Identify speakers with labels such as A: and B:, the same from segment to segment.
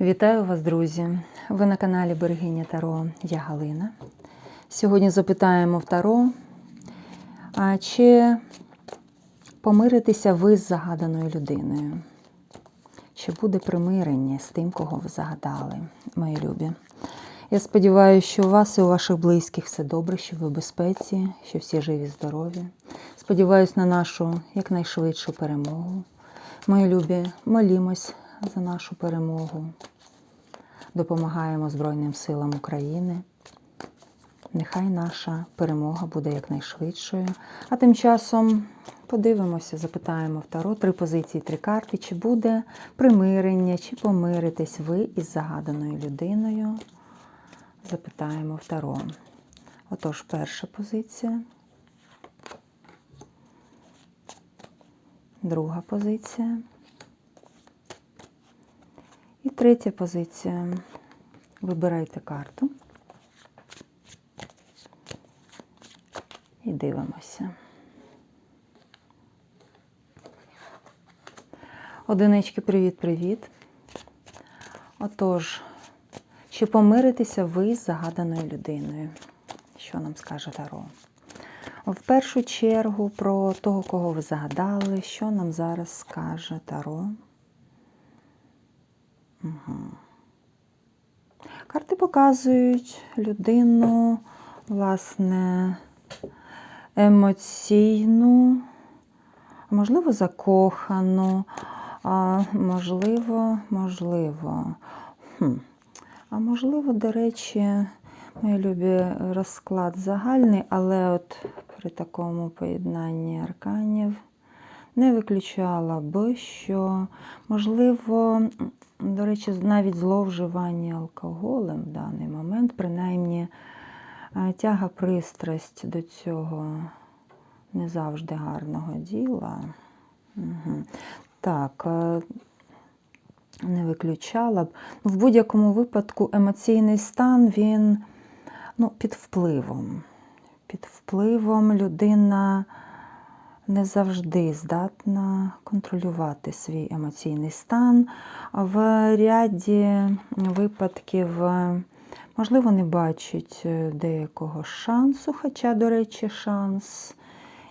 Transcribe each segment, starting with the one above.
A: Вітаю вас, друзі! Ви на каналі Берегиня Таро. Я Галина. Сьогодні запитаємо в Таро, а чи помиритеся ви з загаданою людиною? Чи буде примирення з тим, кого ви загадали, мої любі? Я сподіваюся, що у вас і у ваших близьких все добре, що ви в безпеці, що всі живі, здорові. Сподіваюсь на нашу якнайшвидшу перемогу. Мої любі, молімось за нашу перемогу. Допомагаємо Збройним силам України. Нехай наша перемога буде якнайшвидшою. А тим часом подивимося, запитаємо в Таро три позиції, три карти, чи буде примирення, чи помиритесь ви із загаданою людиною. Запитаємо в Таро. Отож, перша позиція. Друга позиція. І третя позиція. Вибирайте карту. І дивимося. Одинички, привіт-привіт. Отож, чи помиритеся ви з загаданою людиною? Що нам скаже Таро? В першу чергу про того, кого ви загадали, що нам зараз скаже Таро. Угу. Карти показують людину, власне, емоційну, можливо, закохану, а можливо, можливо. Хм. А можливо, до речі, мої любі розклад загальний, але от при такому поєднанні арканів не виключала би, що, можливо, до речі, навіть зловживання алкоголем в даний момент, принаймні тяга пристрасть до цього не завжди гарного діла. Угу. Так, не виключала б. В будь-якому випадку емоційний стан він ну, під впливом. Під впливом людина не завжди здатна контролювати свій емоційний стан. В ряді випадків, можливо, не бачить деякого шансу, хоча, до речі, шанс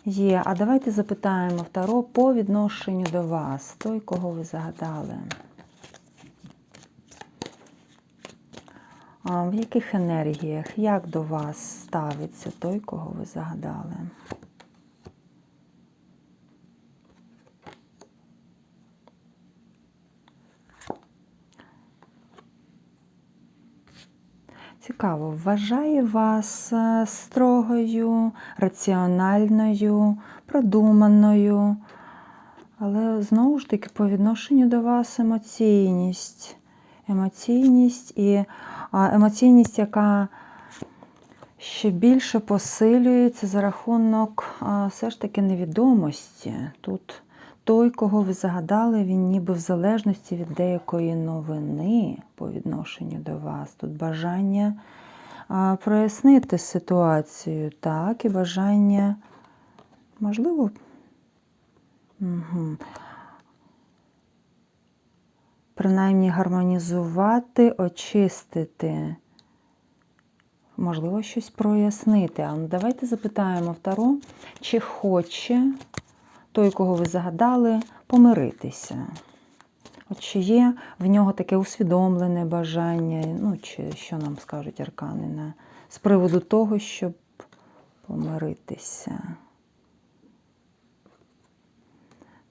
A: є. А давайте запитаємо Таро по відношенню до вас, той, кого ви загадали. В яких енергіях, як до вас ставиться той, кого ви загадали? Цікаво, вважає вас строгою, раціональною, продуманою, але знову ж таки по відношенню до вас емоційність. Емоційність і емоційність, яка ще більше посилюється за рахунок все ж таки невідомості. Тут той, кого ви загадали, він ніби в залежності від деякої новини по відношенню до вас. Тут бажання прояснити ситуацію, так, і бажання, можливо, угу. принаймні гармонізувати, очистити, можливо, щось прояснити. А ну, давайте запитаємо в Таро, чи хоче той, кого ви загадали, помиритися. От чи є в нього таке усвідомлене бажання, ну, чи що нам скажуть аркани на, з приводу того, щоб помиритися.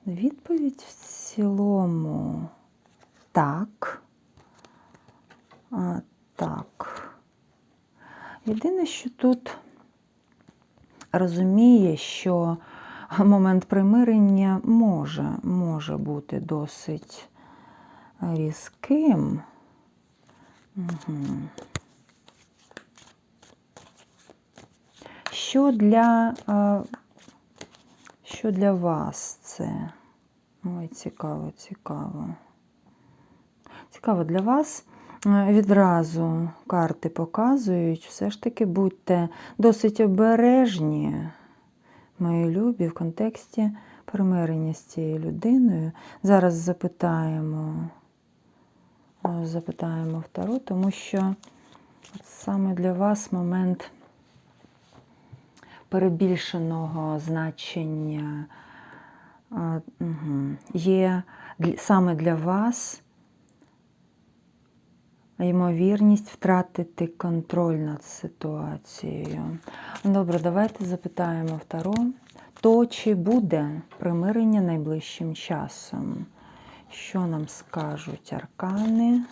A: Відповідь в цілому так. А, Так. Єдине, що тут розуміє, що момент примирення може, може бути досить різким. Угу. Що для, що для вас це? Ой, цікаво, цікаво. Цікаво для вас. Відразу карти показують, все ж таки будьте досить обережні мої любі, в контексті примирення з цією людиною. Зараз запитаємо е, запитаємо втору, тому що саме для вас момент перебільшеного значення угу, є саме для вас ймовірність втратити контроль над ситуацією. Добре, давайте запитаємо второ. То чи буде примирення найближчим часом? Що нам скажуть аркани?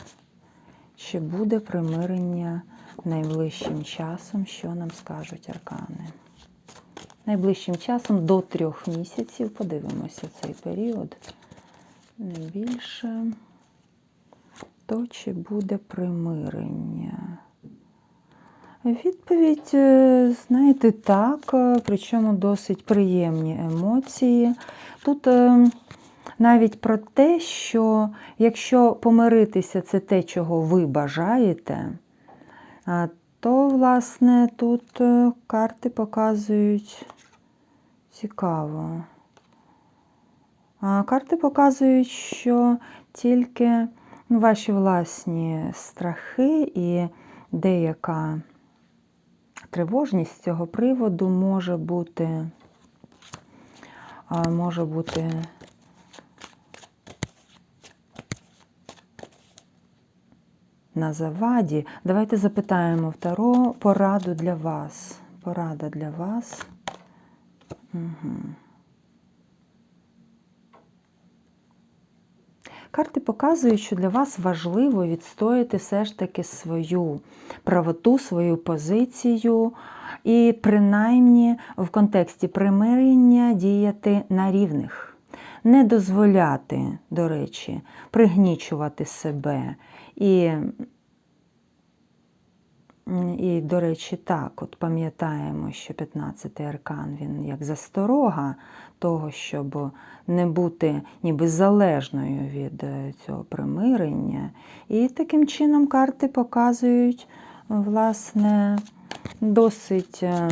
A: Чи буде примирення найближчим часом? Що нам скажуть аркани? Найближчим часом до трьох місяців. Подивимося цей період. Не більше. То чи буде примирення? Відповідь, е, знаєте, так, е, причому досить приємні емоції. Тут е, навіть про те, що якщо помиритися це те, чого ви бажаєте, то, власне, тут карти показують цікаво. Карти показують, що тільки ну, ваші власні страхи і деяка тривожність з цього приводу може бути, може бути на заваді. Давайте запитаємо второ пораду для вас. Порада для вас. Угу. Карти показують, що для вас важливо відстояти все ж таки свою правоту, свою позицію, і принаймні в контексті примирення діяти на рівних, не дозволяти, до речі, пригнічувати себе. І, і до речі, так, от пам'ятаємо, що 15-й аркан він як засторога того, щоб не бути ніби залежною від е, цього примирення. І таким чином карти показують, власне, досить, е,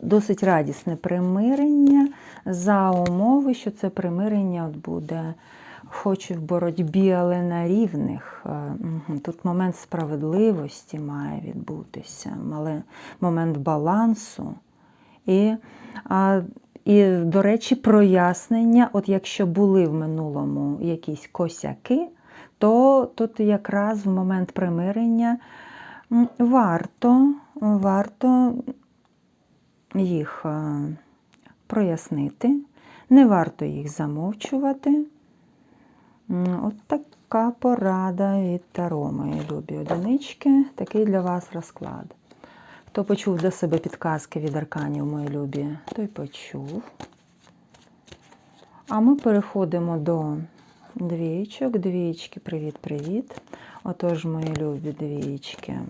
A: досить радісне примирення за умови, що це примирення буде хоч і в боротьбі, але на рівних. Е. Тут момент справедливості має відбутися, момент балансу. І, а, і, до речі, прояснення, от якщо були в минулому якісь косяки, то тут якраз в момент примирення варто, варто їх е, прояснити, не варто їх замовчувати. От така порада від Таро, мої любі одинички. Такий для вас розклад. Хто почув для себе підказки від арканів, мої любі, той почув. А ми переходимо до двічок. Двічки, привіт-привіт. Отож, мої любі двічки.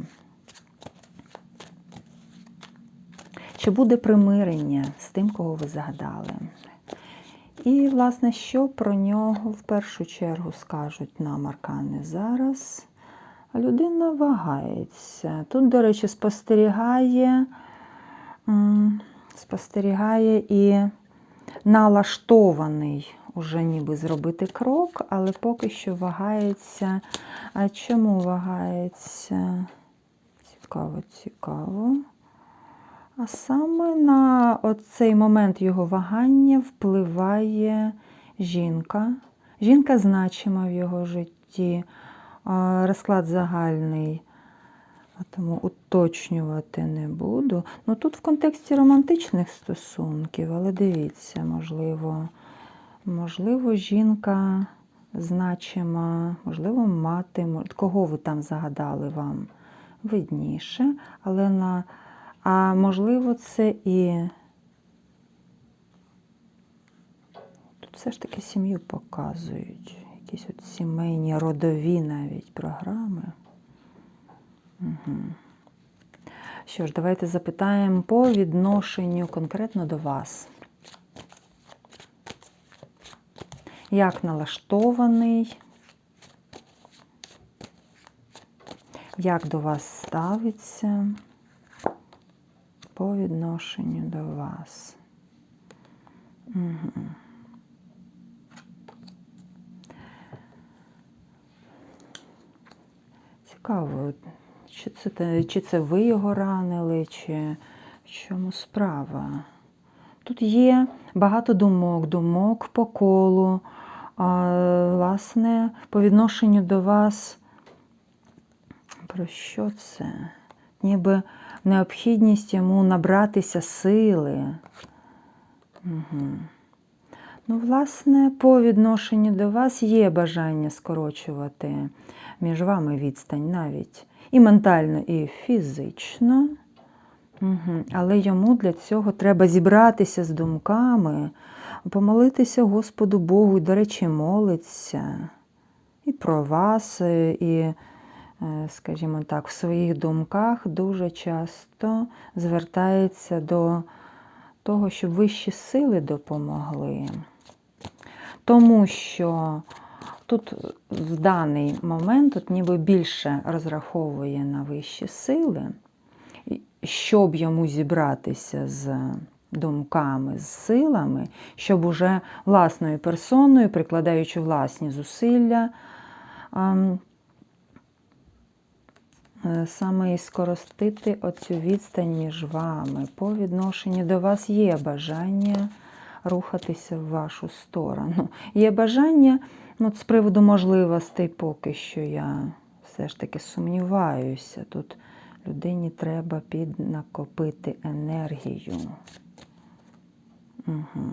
A: Чи буде примирення з тим, кого ви загадали? І, власне, що про нього в першу чергу скажуть нам аркани зараз? Людина вагається. Тут, до речі, спостерігає, спостерігає і налаштований уже ніби зробити крок, але поки що вагається. А чому вагається? Цікаво, цікаво. А саме на цей момент його вагання впливає жінка. Жінка значима в його житті. Розклад загальний, тому уточнювати не буду. Ну тут в контексті романтичних стосунків, але дивіться, можливо, можливо, жінка значима, можливо, мати, кого ви там загадали вам видніше, але на а можливо, це і тут все ж таки сім'ю показують. Якісь от сімейні, родові навіть програми. Угу. Що ж, давайте запитаємо по відношенню конкретно до вас. Як налаштований? Як до вас ставиться? По відношенню до вас. Угу. Цікаво, чи це, чи це ви його ранили, чи в чому справа? Тут є багато думок, думок по колу, а, власне, по відношенню до вас. Про що це? Ніби необхідність йому набратися сили. Угу. Ну, власне, по відношенню до вас є бажання скорочувати між вами відстань навіть і ментально, і фізично. Угу. Але йому для цього треба зібратися з думками, помолитися Господу Богу, і, до речі, молиться і про вас, і, скажімо так, в своїх думках дуже часто звертається до того, щоб вищі сили допомогли. Тому що тут в даний момент тут ніби більше розраховує на вищі сили, щоб йому зібратися з думками, з силами, щоб уже власною персоною, прикладаючи власні зусилля, ам, е, саме і скоростити оцю відстань між вами. По відношенню до вас є бажання рухатися в вашу сторону. Є бажання, ну, з приводу можливостей, поки що я все ж таки сумніваюся. Тут людині треба піднакопити енергію. Угу.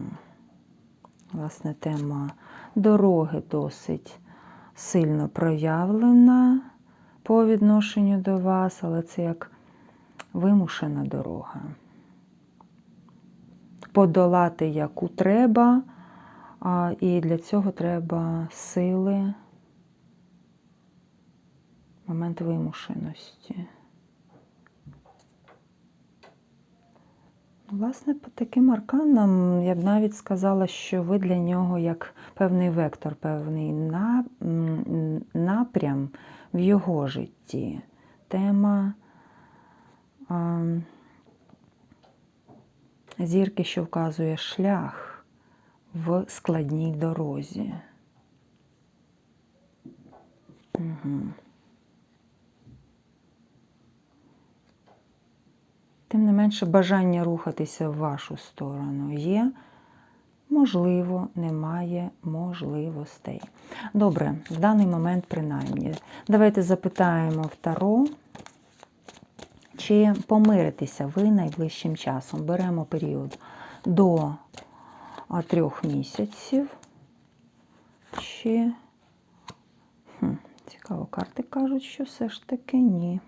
A: Власне, тема дороги досить сильно проявлена по відношенню до вас, але це як вимушена дорога. Подолати яку треба, і для цього треба сили, момент вимушеності. Власне, по таким арканам я б навіть сказала, що ви для нього як певний вектор, певний напрям в його житті. Тема а, зірки, що вказує шлях в складній дорозі. Угу. Тим не менше, бажання рухатися в вашу сторону є. Можливо, немає можливостей. Добре, в даний момент, принаймні. Давайте запитаємо в Таро, чи помиритеся ви найближчим часом. Беремо період до трьох місяців. Чи хм, цікаво, карти кажуть, що все ж таки ні.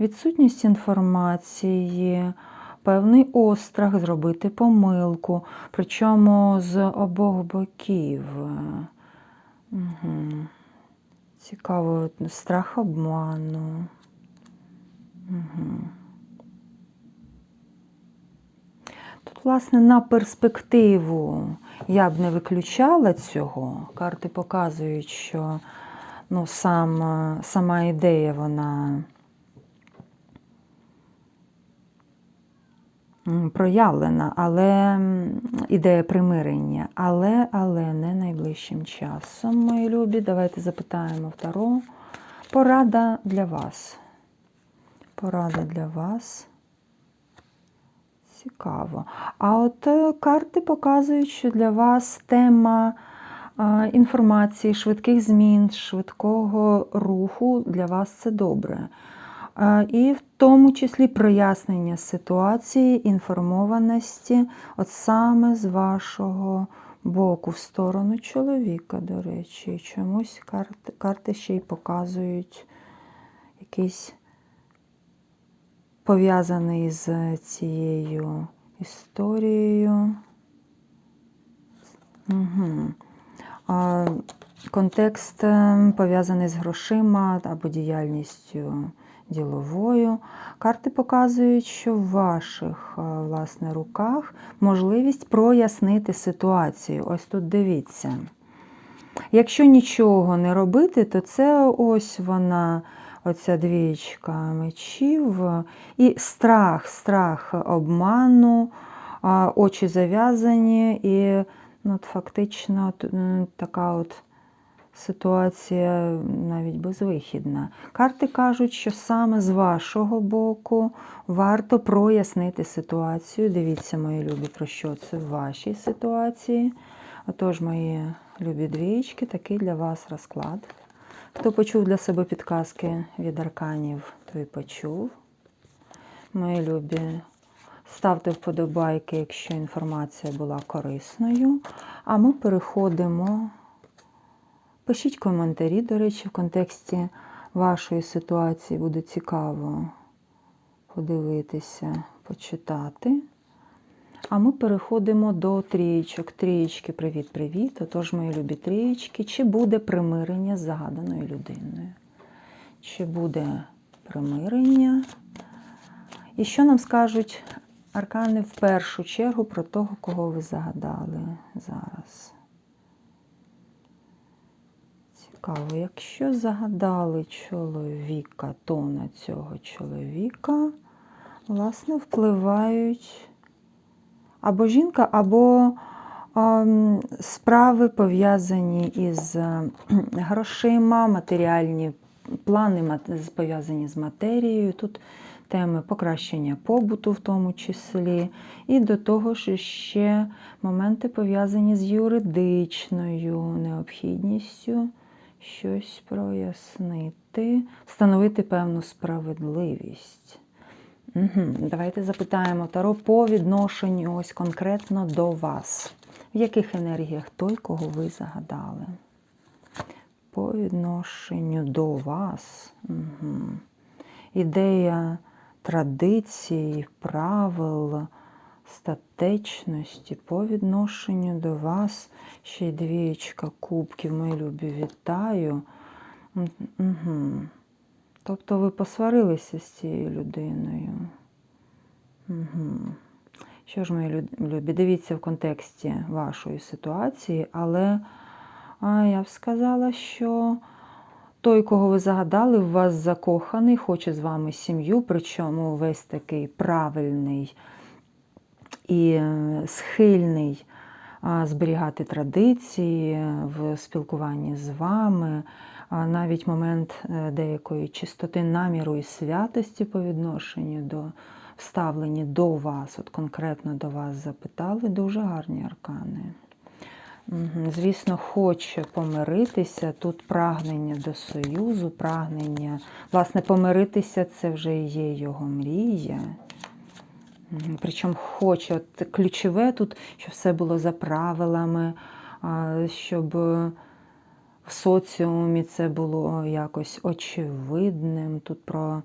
A: Відсутність інформації, певний острах зробити помилку, причому з обох боків. Угу. Цікаво, страх обману. Угу. Тут, власне, на перспективу я б не виключала цього. Карти показують, що ну, сам, сама ідея, вона. Проявлена, але ідея примирення, але, але не найближчим часом, мої любі. Давайте запитаємо в Таро. Порада для вас. Порада для вас. Цікаво. А от е, карти показують, що для вас тема е, інформації, швидких змін, швидкого руху для вас це добре. Е, І тому числі прояснення ситуації, інформованості, от саме з вашого боку, в сторону чоловіка, до речі. Чомусь карти, карти ще й показують якийсь пов'язаний з цією історією. Угу. А, контекст е, пов'язаний з грошима або діяльністю діловою. Карти показують, що в ваших е, власне, руках можливість прояснити ситуацію. Ось тут дивіться. Якщо нічого не робити, то це ось вона, оця двічка мечів, і страх, страх обману, очі зав'язані, і ну, от фактично така от ситуація навіть безвихідна. Карти кажуть, що саме з вашого боку варто прояснити ситуацію. Дивіться, мої любі, про що це в вашій ситуації. Отож, мої любі двічки, такий для вас розклад. Хто почув для себе підказки від арканів, той почув. Мої любі, ставте вподобайки, якщо інформація була корисною. А ми переходимо. Пишіть коментарі, до речі, в контексті вашої ситуації буде цікаво подивитися, почитати. А ми переходимо до трієчок. Трієчки, привіт-привіт. Отож, мої любі трієчки. Чи буде примирення з загаданою людиною? Чи буде примирення? І що нам скажуть аркани в першу чергу про того, кого ви загадали зараз? Цікаво, якщо загадали чоловіка, то на цього чоловіка, власне, впливають або жінка, або ем, справи пов'язані із грошима, матеріальні плани пов'язані з матерією. Тут теми покращення побуту, в тому числі, і до того ж ще моменти пов'язані з юридичною необхідністю щось прояснити, встановити певну справедливість. Угу. Давайте запитаємо Таро по відношенню ось конкретно до вас. В яких енергіях той, кого ви загадали? По відношенню до вас. Угу. Ідея традицій, правил, статечності по відношенню до вас. Ще й двієчка кубків, мої любі, вітаю. Угу. Тобто ви посварилися з цією людиною. Угу. Що ж, мої любі, дивіться в контексті вашої ситуації, але а, я б сказала, що той, кого ви загадали, в вас закоханий, хоче з вами сім'ю, причому весь такий правильний і е, схильний зберігати традиції в спілкуванні з вами. Навіть момент е, деякої чистоти наміру і святості по відношенню до вставлені до вас, от конкретно до вас запитали, дуже гарні аркани. Звісно, хоче помиритися. Тут прагнення до союзу, прагнення. Власне, помиритися це вже є його мрія. Причому хоче, ключове тут, щоб все було за правилами, щоб в соціумі це було якось очевидним. Тут про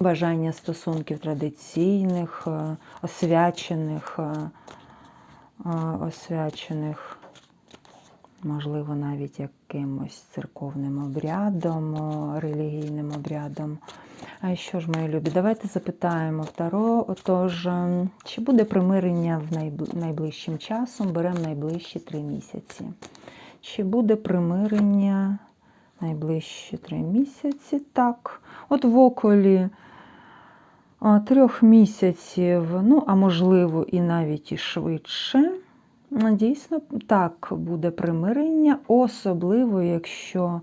A: бажання стосунків традиційних, е, освячених, е, е, освячених, можливо, навіть якимось церковним обрядом, релігійним обрядом. А що ж, мої любі, давайте запитаємо Таро. Отож, ем, чи буде примирення в найближчим часом? Беремо найближчі три місяці. Чи буде примирення найближчі три місяці? Так. От в околі трьох місяців, ну, а можливо, і навіть і швидше. Ну, Дійсно, так буде примирення, особливо, якщо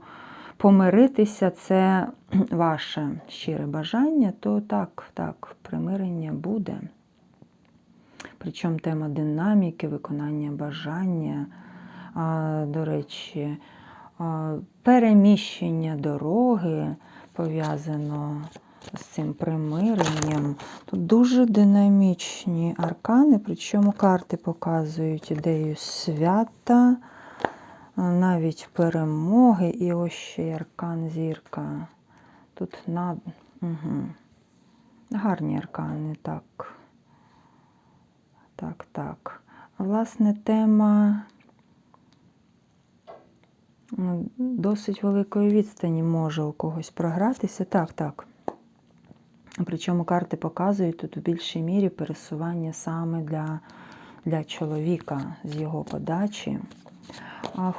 A: помиритися це ваше щире бажання, то так, так, примирення буде. Причому тема динаміки, виконання бажання, до речі, переміщення дороги пов'язано з цим примиренням. Тут дуже динамічні аркани, причому карти показують ідею свята, навіть перемоги, і ось ще й аркан зірка. Тут над... Угу. Гарні аркани, так. Так, так. Власне, тема досить великої відстані може у когось програтися. Так, так. Причому карти показують тут у більшій мірі пересування саме для, для чоловіка з його подачі.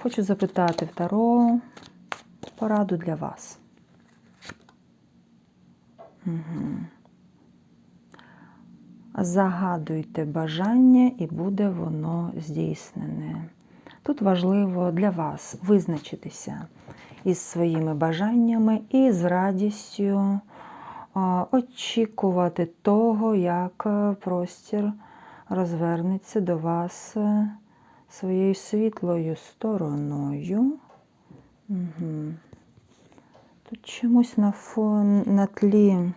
A: Хочу запитати в Таро пораду для вас. Угу. Загадуйте бажання, і буде воно здійснене. Тут важливо для вас визначитися із своїми бажаннями і з радістю очікувати того, як е, простір розвернеться до вас е, своєю світлою стороною. Угу. Тут чомусь на фон на тлі.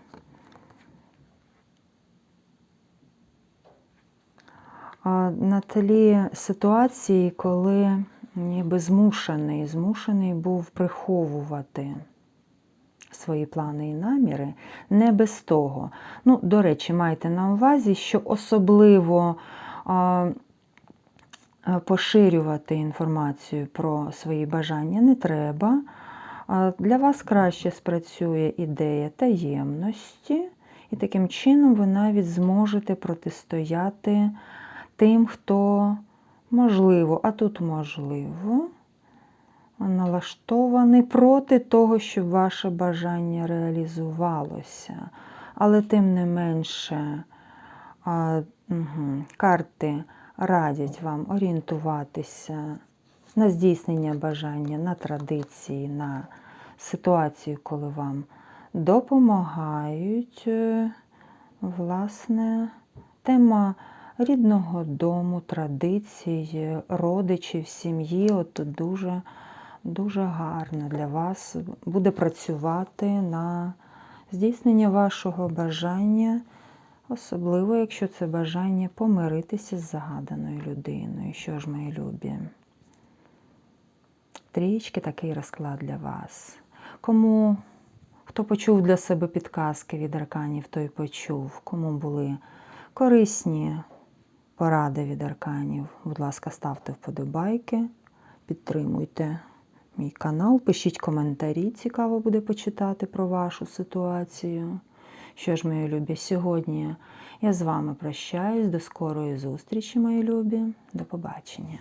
A: На тлі ситуації, коли ніби змушений, змушений був приховувати свої плани і наміри, не без того. Ну, до речі, майте на увазі, що особливо а, а, поширювати інформацію про свої бажання не треба. Для вас краще спрацює ідея таємності, і таким чином ви навіть зможете протистояти тим, хто можливо, а тут можливо, налаштований проти того, щоб ваше бажання реалізувалося. Але тим не менше а, угу, карти радять вам орієнтуватися на здійснення бажання, на традиції, на ситуацію, коли вам допомагають, е, власне, тема рідного дому, традицій, родичів, сім'ї. От дуже, дуже гарно для вас буде працювати на здійснення вашого бажання, особливо, якщо це бажання помиритися з загаданою людиною. Що ж, мої любі? Трічки такий розклад для вас. Кому хто почув для себе підказки від арканів, той почув. Кому були корисні поради від арканів, будь ласка, ставте вподобайки, підтримуйте мій канал, пишіть коментарі, цікаво буде почитати про вашу ситуацію. Що ж, мої любі, сьогодні я з вами прощаюсь. До скорої зустрічі, мої любі. До побачення.